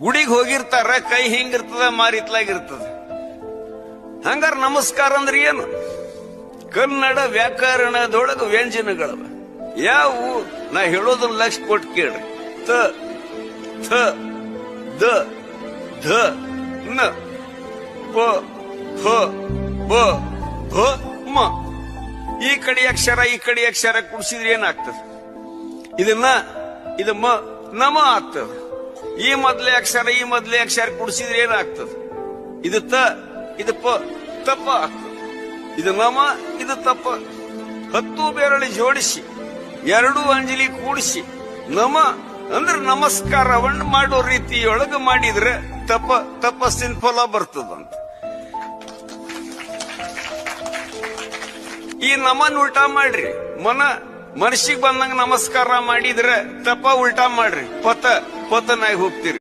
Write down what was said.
ಗುಡಿಗೆ ಹೋಗಿರ್ತಾರ, ಕೈ ಹಿಂಗಿರ್ತದ ಮಾರಿತ್ಲಾಗಿರ್ತದ ಹಂಗಾರ ನಮಸ್ಕಾರ ಅಂದ್ರೆ ಏನು? ಕನ್ನಡ ವ್ಯಾಕರಣದೊಳಗ ವ್ಯಂಜನಗಳವ. ಯಾವು? ನಾ ಹೇಳೋದನ್ನ ಲಕ್ಷ ಕೊಟ್ಟು ಕೇಳ್ರಿ. ತ, ಥ, ದ, ಧ, ನ, ಪ ಫ ಬ, ಭ, ಮ. ಈ ಕಡೆ ಅಕ್ಷರ, ಈ ಕಡೆ ಅಕ್ಷರ ಕುಡಿಸಿದ್ರೆ ಏನಾಗ್ತದೆ? ಇದನ್ನ, ಇದು ಮ, ನಮ ಆಗ್ತದೆ. ಈ ಮೊದಲೇ ಅಕ್ಷರ, ಈ ಮೊದಲೇ ಅಕ್ಷರ ಕುಡಿಸಿದ್ರೆ ಏನಾಗ್ತದೆ? ಇದು ತ, ಇದು ಪ ತಪ್ಪ ಇದು ನಮ ಇದು ತಪ್ಪ ಹತ್ತು ಬೇರಳಿ ಜೋಡಿಸಿ, ಎರಡು ಅಂಜಲಿ ಕೂಡಿಸಿ ನಮ ಅಂದ್ರೆ ನಮಸ್ಕಾರವನ್ನು ಮಾಡೋ ರೀತಿಯೊಳಗೆ ಮಾಡಿದ್ರೆ ತಪ್ಪ ತಪಸ್ಸಿನ ಫಲ ಬರ್ತದಂತ. ಈ ನಮನ್ ಉಲ್ಟಾ ಮಾಡ್ರಿ. ಮನ ಮನಸ್ಸಿಗೆ ಬಂದಂಗ ನಮಸ್ಕಾರ ಮಾಡಿದ್ರೆ ತಪ್ಪ ಉಲ್ಟಾ ಮಾಡ್ರಿ. ಪತ ಪತನಾಗಿ ಹೋಗ್ತೀರಿ.